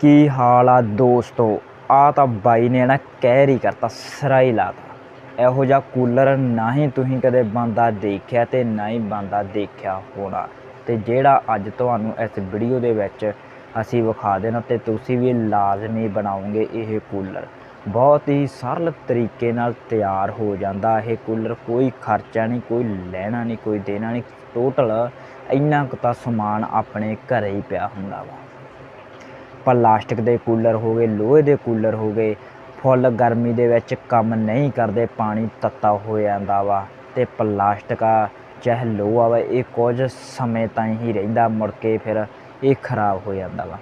ਕੀ ਹਾਲ ਆ ਦੋਸਤੋ? ਆ ਤਾਂ ਬਾਈ ਨੇ ਨਾ ਕਹਿਰ ਹੀ ਕਰਤਾ ਸਿਰਾ ਹੀ ਲਾਤਾ। ਇਹੋ ਜਿਹਾ ਕੂਲਰ ਨਾ ਹੀ ਤੁਸੀਂ ਕਦੇ ਬੰਦਾ ਦੇਖਿਆ ਤੇ ਨਾ ਹੀ ਬੰਦਾ ਦੇਖਿਆ ਹੋਣਾ। ਤੇ ਜਿਹੜਾ ਅੱਜ ਤੁਹਾਨੂੰ ਇਸ ਵੀਡੀਓ ਦੇ ਵਿੱਚ ਅਸੀਂ ਵਿਖਾ ਦੇਣਾ ਤੇ ਤੁਸੀਂ ਵੀ ਲਾਜ਼ਮੀ ਬਣਾਓਗੇ ਇਹ ਕੂਲਰ। ਬਹੁਤ ਹੀ ਸਰਲ ਤਰੀਕੇ ਨਾਲ ਤਿਆਰ ਹੋ ਜਾਂਦਾ ਇਹ ਕੂਲਰ। ਕੋਈ ਖਰਚਾ ਨਹੀਂ, ਕੋਈ ਲੈਣਾ ਨਹੀਂ, ਕੋਈ ਦੇਣਾ ਨਹੀਂ। ਟੋਟਲ ਇੰਨਾ ਕੁ ਤਾਂ ਸਮਾਨ ਆਪਣੇ ਘਰੇ ਹੀ ਪਿਆ ਹੁੰਦਾ ਵਾ। ਪਲਾਸਟਿਕ ਦੇ ਕੂਲਰ ਹੋ ਗਏ, ਲੋਹੇ ਦੇ ਕੂਲਰ ਹੋ ਗਏ। ਫੁੱਲ ਗਰਮੀ ਦੇ ਵਿੱਚ ਕੰਮ ਨਹੀਂ ਕਰਦੇ, ਪਾਣੀ ਤੱਤਾ ਹੋ ਜਾਂਦਾ ਵਾ। ਤੇ ਪਲਾਸਟਿਕ ਆ, ਚਾਹੇ ਲੋਹਾ ਵਾ, ਇਹ ਕੁਝ ਸਮੇਂ ਤਾਈਂ ਹੀ ਰਹਿੰਦਾ, ਮੁੜ ਕੇ ਫਿਰ ਇਹ ਖਰਾਬ ਹੋ ਜਾਂਦਾ ਵਾ।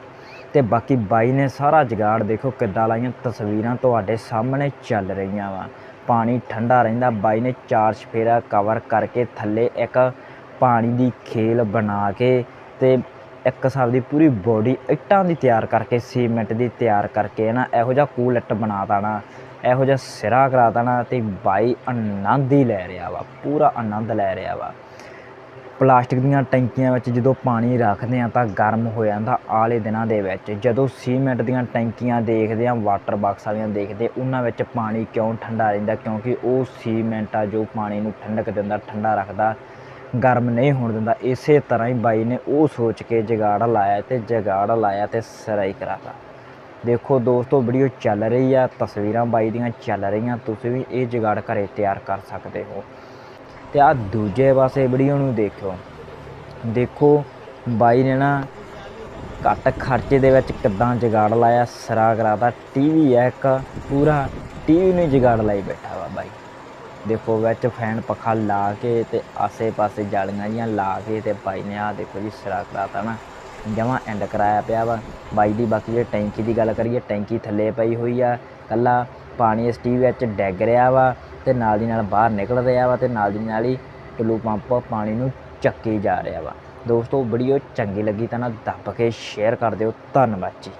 ਤੇ ਬਾਕੀ ਬਾਈ ਨੇ ਸਾਰਾ ਜਗਾੜ ਦੇਖੋ ਕਿੱਦਾਂ ਲਾਈਆਂ, ਤਸਵੀਰਾਂ ਤੁਹਾਡੇ ਸਾਹਮਣੇ ਚੱਲ ਰਹੀਆਂ ਵਾ। ਪਾਣੀ ਠੰਡਾ ਰਹਿੰਦਾ, ਬਾਈ ਨੇ ਚਾਰ ਸਫੇਰਾ ਕਵਰ ਕਰਕੇ ਥੱਲੇ ਇੱਕ ਪਾਣੀ ਦੀ ਖੇਲ ਬਣਾ ਕੇ ਤੇ ਇੱਕ ਹਿਸਾਬ ਦੀ ਪੂਰੀ ਬੋਡੀ ਇੱਟਾਂ ਦੀ ਤਿਆਰ ਕਰਕੇ, ਸੀਮੈਂਟ ਦੀ ਤਿਆਰ ਕਰਕੇ ਨਾ ਇਹੋ ਜਿਹਾ ਕੂਲ ਇੱਟ ਬਣਾ ਦੇਣਾ, ਇਹੋ ਜਿਹਾ ਸਿਰਾ ਕਰਾ ਦੇਣਾ ਤੇ ਬਾਈ ਆਨੰਦ ਹੀ ਲੈ ਰਿਹਾ ਵਾ, ਪੂਰਾ ਆਨੰਦ ਲੈ ਰਿਹਾ ਵਾ। ਪਲਾਸਟਿਕ ਦੀਆਂ ਟੈਂਕੀਆਂ ਵਿੱਚ ਜਦੋਂ ਪਾਣੀ ਰੱਖਦੇ ਆ ਤਾਂ ਗਰਮ ਹੋ ਜਾਂਦਾ ਆਲੇ ਦਿਨਾਂ ਦੇ ਵਿੱਚ। ਜਦੋਂ ਸੀਮੈਂਟ ਦੀਆਂ ਟੈਂਕੀਆਂ ਦੇਖਦੇ ਆ ਵਾਟਰ ਬਾਕਸ ਵਾਲੀਆਂ ਦੇਖਦੇ ਉਹਨਾਂ ਵਿੱਚ ਪਾਣੀ ਕਿਉਂ ਠੰਡਾ ਰਹਿੰਦਾ? ਕਿਉਂਕਿ ਉਹ ਸੀਮੈਂਟ ਆ ਜੋ ਪਾਣੀ ਨੂੰ ਠੰਡਕ ਦਿੰਦਾ, ਠੰਡਾ ਰੱਖਦਾ। ਗਰਮ ਨਹੀਂ ਹੋਣ ਦਿੰਦਾ। ਇਸੇ ਤਰ੍ਹਾਂ ਹੀ ਬਾਈ ਨੇ ਉਹ ਸੋਚ ਕੇ ਜਗਾੜ ਲਾਇਆ ਤੇ ਜਗਾੜ ਲਾਇਆ ਤੇ ਸਰਾਈ ਕਰਾਤਾ। ਦੇਖੋ ਦੋਸਤੋ, ਵੀਡੀਓ ਚੱਲ ਰਹੀ ਆ, ਤਸਵੀਰਾਂ ਬਾਈ ਦੀਆਂ ਚੱਲ ਰਹੀਆਂ। ਤੁਸੀਂ ਵੀ ਇਹ ਜਗਾੜ ਘਰੇ ਤਿਆਰ ਕਰ ਸਕਦੇ ਹੋ। ਤੇ ਆ ਦੂਜੇ ਪਾਸੇ ਵੀਡੀਓ ਨੂੰ ਦੇਖੋ ਦੇਖੋ, ਬਾਈ ਨੇ ਨਾ ਘੱਟ ਖਰਚੇ ਦੇ ਵਿੱਚ ਕਿੱਦਾਂ ਜਗਾੜ ਲਾਇਆ, ਸਰਾ ਕਰਾਤਾ। ਟੀਵੀ ਹੈ ਇੱਕ, ਪੂਰਾ ਟੀਵੀ ਨੂੰ ਜਗਾੜ ਲਾਈ ਬੈਠਾ ਵਾ ਬਾਈ। ਦੇਖੋ, ਵਿੱਚ ਫੈਨ ਪੱਖਾ ਲਾ ਕੇ ਤੇ ਆਸੇ-ਪਾਸੇ ਜਾਲੀਆਂ ਜੀਆਂ ਲਾ ਕੇ ਤੇ ਬਾਈ ਨੇ ਆ ਦੇਖੋ ਜੀ ਸਿਰਾ ਕਰਾਤਾ ਨਾ। ਜਮਾਂ ਐਂਡ ਕਰਾਇਆ ਪਿਆ ਵਾ। ਬਾਈ ਦੀ ਬਾਕੀ ਜੇ ਟੈਂਕੀ ਦੀ ਗੱਲ ਕਰੀਏ, ਟੈਂਕੀ ਥੱਲੇ ਪਈ ਹੋਈ ਆ। ਕੱਲਾ ਪਾਣੀ ਇਸ ਟੀਵੀ ਵਿੱਚ ਡੈਗ ਰਿਹਾ ਵਾ ਤੇ ਨਾਲ ਦੀ ਨਾਲ ਬਾਹਰ ਨਿਕਲ ਰਿਹਾ ਵਾ ਤੇ ਨਾਲ ਦੀ ਨਾਲ ਹੀ ਟੁੱਲੂ ਪੰਪ ਪਾਣੀ ਨੂੰ ਚੱਕੀ ਜਾ ਰਿਹਾ ਵਾ। ਦੋਸਤੋ, ਵੀਡੀਓ ਚੰਗੀ ਲੱਗੀ ਤਾਂ ਨਾ ਦੱਬ ਕੇ ਸ਼ੇਅਰ ਕਰ ਦਿਓ। ਧੰਨਵਾਦ ਜੀ।